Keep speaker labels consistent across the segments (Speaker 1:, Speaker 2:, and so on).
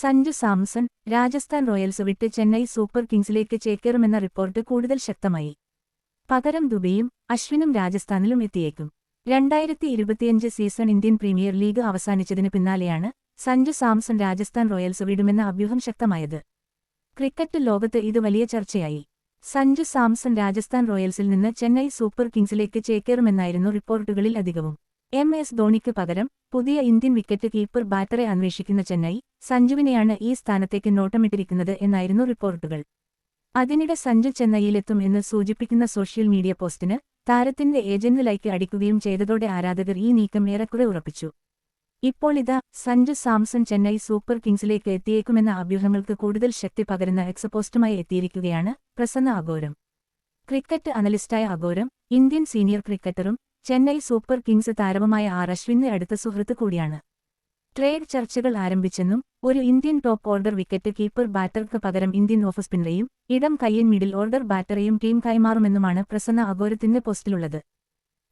Speaker 1: Sanju Samson Rajasthan Royals വിട്ട് Chennai super കിങ്സിലേക്ക് ചേക്കേറുമെന്ന റിപ്പോർട്ട് കൂടുതൽ ശക്തമായി. പകരം ദുബൈയും അശ്വിനും രാജസ്ഥാനിലും എത്തിയേക്കും. രണ്ടായിരത്തി ഇരുപത്തിയഞ്ച് സീസൺ ഇന്ത്യൻ പ്രീമിയർ ലീഗ് അവസാനിച്ചതിന് പിന്നാലെയാണ് സഞ്ജു സാംസൺ രാജസ്ഥാൻ റോയൽസ് വിടുമെന്ന അഭ്യൂഹം ശക്തമായത്. ക്രിക്കറ്റ് ലോകത്ത് ഇത് വലിയ ചർച്ചയായി. സഞ്ജു സാംസൺ രാജസ്ഥാൻ റോയൽസിൽ നിന്ന് ചെന്നൈ സൂപ്പർ കിങ്സിലേക്ക് ചേക്കേറുമെന്നായിരുന്നു റിപ്പോർട്ടുകളിൽ അധികവും. എം എസ് ധോണിക്ക് പകരം പുതിയ ഇന്ത്യൻ വിക്കറ്റ് കീപ്പർ ബാറ്ററെ അന്വേഷിക്കുന്ന ചെന്നൈ സഞ്ജുവിനെയാണ് ഈ സ്ഥാനത്തേക്ക് നോട്ടമിട്ടിരിക്കുന്നത് എന്നായിരുന്നു റിപ്പോർട്ടുകൾ. അതിനിടെ സഞ്ജു ചെന്നൈയിലെത്തും എന്ന് സൂചിപ്പിക്കുന്ന സോഷ്യൽ മീഡിയ പോസ്റ്റിന് താരത്തിന്റെ ഏജന്റ് ലൈക്ക് അടിക്കുകയും ചെയ്തതോടെ ആരാധകർ ഈ നീക്കം ഏറെക്കുറെ ഉറപ്പിച്ചു. ഇപ്പോൾ ഇതാ സഞ്ജു സാംസൺ ചെന്നൈ സൂപ്പർ കിങ്സിലേക്ക് എത്തിയേക്കുമെന്ന അഭ്യൂഹങ്ങൾക്ക് കൂടുതൽ ശക്തി പകരുന്ന എക്സപോസ്റ്റുമായി എത്തിയിരിക്കുകയാണ് പ്രസന്ന അഗോരം. ക്രിക്കറ്റ് അനലിസ്റ്റായ അഗോരം ഇന്ത്യൻ സീനിയർ ക്രിക്കറ്ററും ചെന്നൈ സൂപ്പർ കിങ്സ് താരവുമായ ആർ അശ്വിന് അടുത്ത സുഹൃത്ത് കൂടിയാണ്. ട്രേഡ് ചർച്ചകൾ ആരംഭിച്ചെന്നും ഒരു Indian top order wicket keeper ബാറ്റർക്ക് പകരം ഇന്ത്യൻ ഓഫ് സ്പിന്നറെയും ഇടം കയ്യൻ മിഡിൽ ഓർഡർ ബാറ്ററെയും ടീം കൈമാറുമെന്നുമാണ് പ്രസന്ന അഗോരത്തിന്റെ പോസ്റ്റിലുള്ളത്.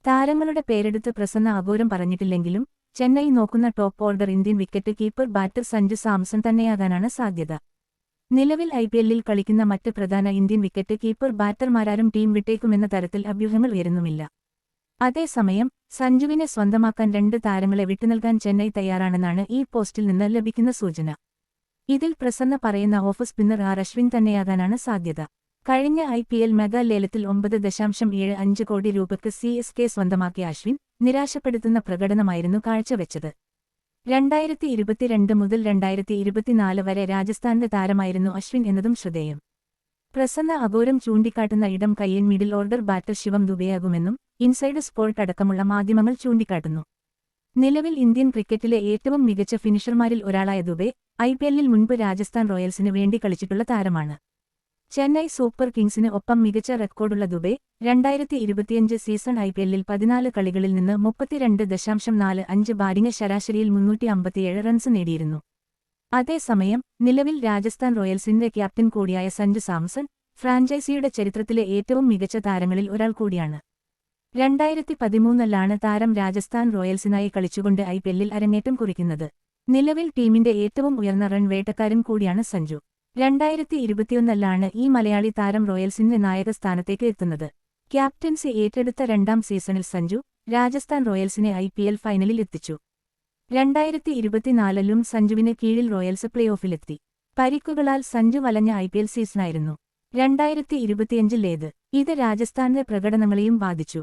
Speaker 1: താരങ്ങളുടെ പേരെടുത്ത് പ്രസന്ന അഗോരം പറഞ്ഞിട്ടില്ലെങ്കിലും ചെന്നൈ നോക്കുന്ന top order Indian wicket keeper batter Sanju Samson തന്നെയാകാനാണ് സാധ്യത. നിലവിൽ ഐ പി എല്ലിൽ കളിക്കുന്ന മറ്റ് പ്രധാന ഇന്ത്യൻ വിക്കറ്റ് കീപ്പർ ബാറ്റർമാരാരും ടീം വിട്ടേക്കുമെന്ന തരത്തിൽ അഭ്യൂഹങ്ങൾ ഉയരുന്നുമില്ല. അതേസമയം സഞ്ജുവിനെ സ്വന്തമാക്കാൻ രണ്ട് താരങ്ങളെ വിട്ടുനൽകാൻ ചെന്നൈ തയ്യാറാണെന്നാണ് ഈ പോസ്റ്റിൽ നിന്ന് ലഭിക്കുന്ന സൂചന. ഇതിൽ പ്രസന്ന പറയുന്ന ഓഫ് സ്പിന്നർ ആർ അശ്വിൻ തന്നെയാകാനാണ് സാധ്യത. കഴിഞ്ഞ ഐ പി എൽ മെഗാ ലേലത്തിൽ ഒമ്പത് ദശാംശം ഏഴ് അഞ്ച് കോടി രൂപയ്ക്ക് സി എസ് കെ സ്വന്തമാക്കിയ അശ്വിൻ നിരാശപ്പെടുത്തുന്ന പ്രകടനമായിരുന്നു കാഴ്ചവെച്ചത്. രണ്ടായിരത്തി ഇരുപത്തിരണ്ട് മുതൽ രണ്ടായിരത്തി ഇരുപത്തിനാല് വരെ രാജസ്ഥാന്റെ താരമായിരുന്നു അശ്വിൻ എന്നതും ശ്രദ്ധേയം. പ്രസന്ന അഘോരം ചൂണ്ടിക്കാട്ടുന്ന ഇടം കയ്യിൽ മിഡിൽ ഓർഡർ ബാറ്റർ ശിവം ദുബെയാകുമെന്നും ഇൻസൈഡ് സ്പോർട്ട് അടക്കമുള്ള മാധ്യമങ്ങൾ ചൂണ്ടിക്കാട്ടുന്നു. നിലവിൽ ഇന്ത്യൻ ക്രിക്കറ്റിലെ ഏറ്റവും മികച്ച ഫിനിഷർമാരിൽ ഒരാളായ ദുബെ ഐ പി എല്ലിൽ മുൻപ് രാജസ്ഥാൻ റോയൽസിന് വേണ്ടി കളിച്ചിട്ടുള്ള താരമാണ്. ചെന്നൈ സൂപ്പർ കിങ്സിന് ഒപ്പം മികച്ച റെക്കോർഡുള്ള ദുബെ രണ്ടായിരത്തി ഇരുപത്തിയഞ്ച് സീസൺ ഐ പി എല്ലിൽ പതിനാല് കളികളിൽ നിന്ന് മുപ്പത്തിരണ്ട് ദശാംശം നാല് അഞ്ച് ബാറ്റിംഗ് ശരാശരിയിൽ മുന്നൂറ്റി അമ്പത്തിയേഴ് റൺസ് നേടിയിരുന്നു. അതേസമയം നിലവിൽ രാജസ്ഥാൻ റോയൽസിന്റെ ക്യാപ്റ്റൻ കൂടിയായ സഞ്ജു സാംസൺ ഫ്രാഞ്ചൈസിയുടെ ചരിത്രത്തിലെ ഏറ്റവും മികച്ച താരങ്ങളിൽ ഒരാൾ കൂടിയാണ്. രണ്ടായിരത്തി പതിമൂന്നിലാണ് താരം രാജസ്ഥാൻ റോയൽസിനായി കളിച്ചുകൊണ്ട് ഐ പി എല്ലിൽ അരങ്ങേറ്റം കുറിക്കുന്നത്. നിലവിൽ ടീമിന്റെ ഏറ്റവും ഉയർന്ന റൺ വേട്ടക്കാരൻ കൂടിയാണ് സഞ്ജു. രണ്ടായിരത്തി ഇരുപത്തിയൊന്നിലാണ് ഈ മലയാളി താരം റോയൽസിന്റെ നായക സ്ഥാനത്തേക്ക് എത്തുന്നത്. ക്യാപ്റ്റൻസി ഏറ്റെടുത്ത രണ്ടാം സീസണിൽ സഞ്ജു രാജസ്ഥാൻ റോയൽസിനെ ഐ പി എൽ ഫൈനലിൽ എത്തിച്ചു. രണ്ടായിരത്തി ഇരുപത്തിനാലിലും സഞ്ജുവിന് കീഴിൽ റോയൽസ് പ്ലേ ഓഫിലെത്തി പരിക്കുകളാൽ സഞ്ജു വലഞ്ഞ ഐ പി എൽ സീസണായിരുന്നു. രണ്ടായിരത്തി ഇരുപത്തിയഞ്ചിലേത് ഇത് രാജസ്ഥാനിലെ പ്രകടനങ്ങളെയും ബാധിച്ചു.